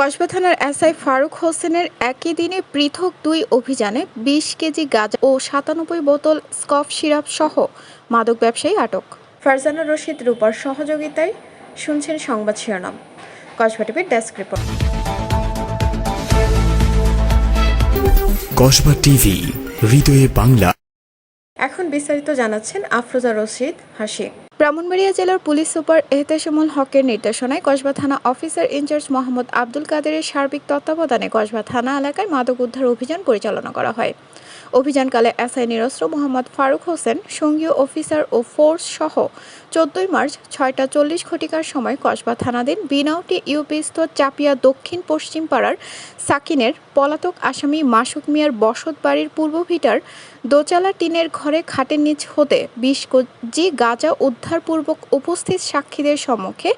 কসবা থানার এসআই ফারুক হোসেনের একই দিনে পৃথক দুই অভিযানে বিশ কেজি গাঁজা ও সাতানব্বই বোতল স্কফ সিরাপ সহ মাদক ব্যবসায়ী আটক। ফারজানা রশিদ রূপার সহযোগিতায় শুনছেন সংবাদ শিরোনাম। কসবা টিভির ডেস্ক রিপোর্ট। কসবা টিভি হৃদয়ে বাংলা। এখন বিস্তারিত জানাচ্ছেন আফরোজা রশিদ হাসি। ব্রাহ্মণবাড়িয়া জেলার পুলিশ সুপার এহতেশামুল হকের নির্দেশনায় কসবা থানা অফিসার ইনচার্জ মোহাম্মদ আব্দুল কাদেরের সার্বিক তত্ত্বাবধানে কসবা থানা এলাকায় মাদক উদ্ধার অভিযান পরিচালনা করা হয়। অভিযানকালে এসআই নিরস্ত্র মোহাম্মদ ফারুক হোসেন, সঙ্গীয় অফিসার ও ফোর্স সহ চোদ্দই মার্চ ছয়টা চল্লিশ ঘটিকার সময় কসবা থানাধীন বিনাউটি ইউপিস্থ চাপিয়া দক্ষিণ পশ্চিম পাড়ার সাকিনের পলাতক আসামি মাসুক মিয়ার বসত বাড়ির পূর্ব ভিটার দোচালা টিনের ঘরে খাটের নিচ হতে বিশ কেজি গাঁজা উদ্ধারপূর্বক উপস্থিত সাক্ষীদের সম্মুখে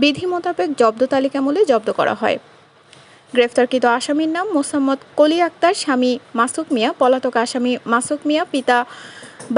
বিধি মোতাবেক জব্দ তালিকামূলে জব্দ করা হয়। গ্রেফতারকৃত আসামির নাম মোসাম্মদ কলি আক্তার, স্বামী মাসুক মিয়া, পলাতক আসামি মাসুক মিয়া, পিতা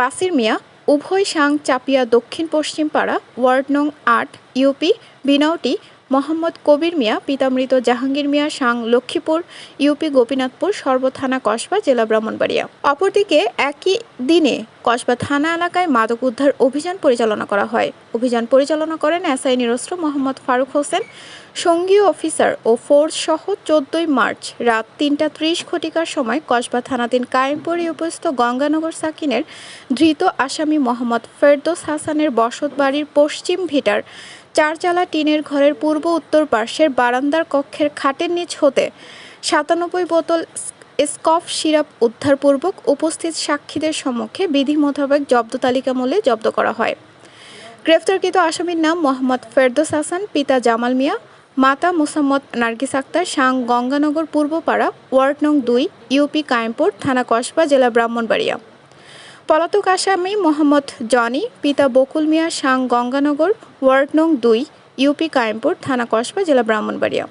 বাসির মিয়া, উভয় সাং চাপিয়া দক্ষিণ পশ্চিম পাড়া, ওয়ার্ড নং আট, ইউপি, বিনাউটি মোহাম্মদ কবির মিয়া, পিতামৃত জাহাঙ্গীর মিয়া, সাং লক্ষ্মীপুর, ইউপি গোপীনাথপুর সর্বথানা কসবা, জেলা ব্রাহ্মণবাড়িয়া। অপরদিকে একই দিনে কসবা থানা এলাকায় মাদক উদ্ধার অভিযান পরিচালনা করা হয়। অভিযান পরিচালনা করেন এসআই নিরস্ত্র মোহাম্মদ ফারুক হোসেন। সঙ্গীয় অফিসার ও ফোর্স সহ চোদ্দই মার্চ রাত তিনটা ত্রিশ ঘটিকার সময় কসবা থানাধীন কায়েমপুরে উপস্থিত গঙ্গানগর সাকিনের ধৃত আসামি মোহাম্মদ ফেরদোস হাসানের বসত বাড়ির পশ্চিম ভিটার চারচালা টিনের ঘরের পূর্ব উত্তর পার্শ্বের বারান্দার কক্ষের খাটের নিচ হতে সাতানব্বই বোতল স্কফ সিরাপ উদ্ধারপূর্বক উপস্থিত সাক্ষীদের সম্মুখে বিধি মোতাবেক জব্দ তালিকামূলে জব্দ করা হয়। গ্রেফতারকৃত আসামির নাম মোহাম্মদ ফেরদোস হাসান, পিতা জামাল মিয়া, মাতা মোসাম্মদ নার্গিস আক্তার, সাং গঙ্গানগর পূর্বপাড়া, ওয়ার্ড নং দুই, ইউপি কায়েমপুর, থানা কসবা, জেলা ব্রাহ্মণবাড়িয়া। পলাতক আসামি মোহাম্মদ জনি পিতা বকুল মিয়া সাং গঙ্গানগর ওয়ার্ড নং দুই ইউপি কায়েমপুর থানা কসবা জেলা ব্রাহ্মণবাড়িয়া।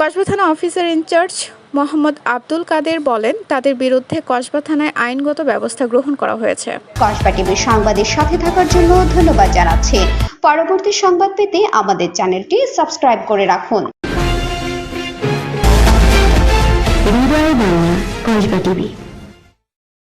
কসবা থানা officer in charge Mohammad Abdul Kader বলেন তাদের বিরুদ্ধে কসবা থানায় আইনগত ব্যবস্থা গ্রহণ করা হয়েছে। কসবা টিভির সংবাদের সাথে থাকার জন্য ধন্যবাদ জানাচ্ছি। পরবর্তী সংবাদ পেতে আমাদের চ্যানেলটি সাবস্ক্রাইব করে রাখুন। কসবা টিভি।